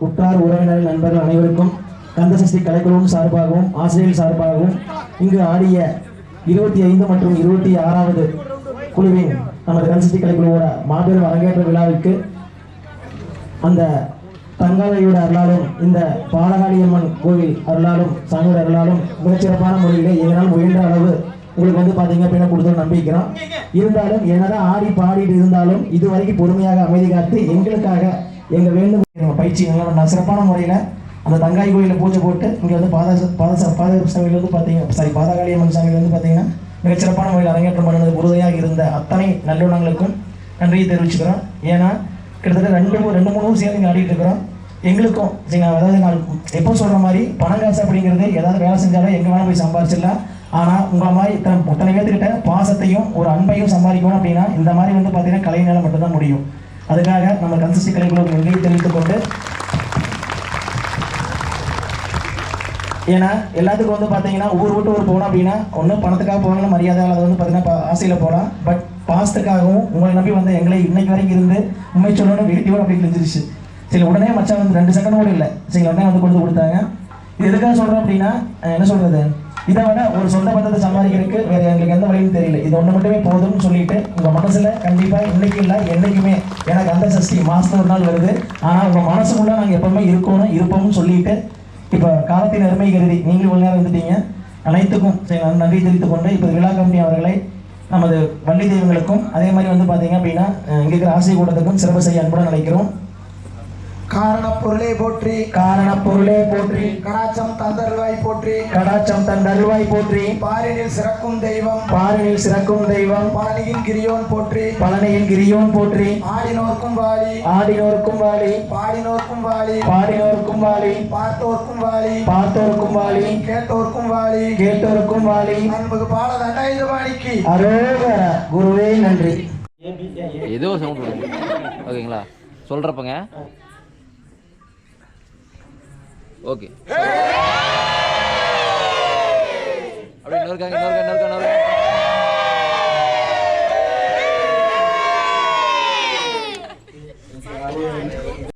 உற்றார் உறவினர் நண்பர்கள் அனைவருக்கும் கந்தசஷ்டி கலைக்குழுவும் சார்பாகவும் ஆசிரியர்கள் சார்பாகவும் இங்கு ஆடிய இருபத்தி ஐந்து மற்றும் இருபத்தி ஆறாவது குழுவின் நமது கந்தசஷ்டி கலைக்குழுவோட மாபெரும் அரங்கேற்ற விழாவிற்கு அந்த தங்காலையோட அருளாலும் இந்த பாலகாளியம்மன் கோவில் அருளாலும் சாமியோட அருளாலும் மிகச்சிறப்பான முறையிலே எங்களால் முயன்ற அளவு உங்களுக்கு வந்து பார்த்தீங்க அப்படின்னா கொடுத்து நம்பிக்கிறோம் இருந்தாலும் என்னதான் ஆடி பாடிட்டு இருந்தாலும் இதுவரைக்கும் பொறுமையாக அமைதி காத்து எங்களுக்காக எங்க வேண்டும் எங்க நல்லா நான் சிறப்பான முறையில் அந்த தங்காய் கோயிலில் பூஜை போட்டு இங்கே வந்து பாத பாத பாத சாமியில் வந்து சாரி பாதகாளியம்மன் சாமியில் வந்து பார்த்தீங்கன்னா மிகச்சிறப்பான முறையில் அரங்கேற்றம் பண்ணுறது உறுதியாக இருந்த அத்தனை நல்லுணங்களுக்கும் நன்றியை தெரிவிச்சுக்கிறோம். ஏன்னா கிட்டத்தட்ட ரெண்டு மூணு ரெண்டு மூணு சேர்ந்து இங்கே ஆடிட்டு இருக்கிறோம். எங்களுக்கும் சரிங்களா அதாவது நான் எப்போ சொல்கிற மாதிரி பணம் காசு அப்படிங்கிறது ஏதாவது வேலை செஞ்சாலும் எங்கே வேணால் போய் சம்பாரிச்சிடலாம். ஆனால் உங்களை மாதிரி இத்தனை இத்தனை பேர்த்துக்கிட்ட பாசத்தையும் ஒரு அன்பையும் சம்பாதிக்கணும் அப்படின்னா இந்த மாதிரி வந்து பார்த்தீங்கன்னா கலைஞரால் மட்டும்தான் முடியும். அதுக்காக நம்ம கன்சிஸ்டி கலைக்குழு நன்றியை தெரிவித்துக் கொண்டு ஏன்னா எல்லாத்துக்கும் வந்து பார்த்தீங்கன்னா ஊர் விட்டு ஊர் போகணும் அப்படின்னா ஒன்றும் பணத்துக்காக போகணும் மரியாதை அது வந்து பார்த்தீங்கன்னா ஆசையில் போகலாம். பட் பாசத்துக்காகவும் உங்களை நம்பி வந்து எங்களை இன்னைக்கு வரைக்கும் இருந்து உண்மை சொல்லணும் வீட்டியோட அப்படி கிழிஞ்சிருச்சு சரி உடனே மச்சான் வந்து ரெண்டு செகண்ட் கூட இல்லை. சரி உடனே வந்து கொடுத்து கொடுத்தாங்க. இது எதுக்காக சொல்கிறோம் அப்படின்னா என்ன சொல்கிறது இதை விட ஒரு சொந்த பந்தத்தை சம்பாதிக்கிறதுக்கு வேற எங்களுக்கு எந்த வழியும் தெரியல. இது ஒன்று மட்டுமே போதும்னு சொல்லிட்டு உங்கள் மனசில் கண்டிப்பாக இன்னைக்கு இல்லை என்னைக்குமே எனக்கு அந்த சஷ்டி மாதம் ஒரு நாள் வருது. ஆனால் உங்க மனசுக்குள்ளே நாங்கள் எப்பவுமே இருக்கணும் இருப்போம்னு சொல்லிட்டு இப்போ காலத்தின் அருமை கருதி நீங்களும் ஒரு நேரம் வந்துட்டீங்க அனைத்துக்கும் சரி, நன்றி தெரிவித்துக் கொண்டு இப்போ விழா கம்பெனி அவர்களை நமது வள்ளி தெய்வங்களுக்கும் அதே மாதிரி வந்து பார்த்தீங்க அப்படின்னா இங்கே இருக்கிற ஆசை கூட்டத்துக்கும் சிறப்பு செய்ய அன்புடன் நினைக்கிறோம் காரண பொருளை போற்றி. காரண பொருளே போற்றி. கடாச்சம் தந்தருவாய் போற்றி. கடாச்சம் தன் அருவாய் போற்றி. பாரினில் சிறக்கும் தெய்வம். பாரினில் சிறக்கும் தெய்வம். பழனியின் கிரியோன் போற்றி. பழனியின் கிரியோன் போற்றி. ஆடினோர்க்கும் வாழி ஆடினோருக்கும் வாழி பாடினோர்க்கும் வாழி பாடினோருக்கும் வாழி பார்த்தோர்க்கும் வாழி பார்த்தோருக்கும் வாழி கேட்டோர்க்கும் வாழி கேட்டோருக்கும் வாழி அன்புக்கு பாட தண்டாயுத வாணிக்கு அரோகர குருவே நன்றி. ஏதோ சவுண்ட் ஓகேங்களா? சொல்கிறப்பங்க ஓகே. அப்படியே இன்னொருக்காங்க இன்னொருக்கா இன்னொருக்கா இன்னொருக்கா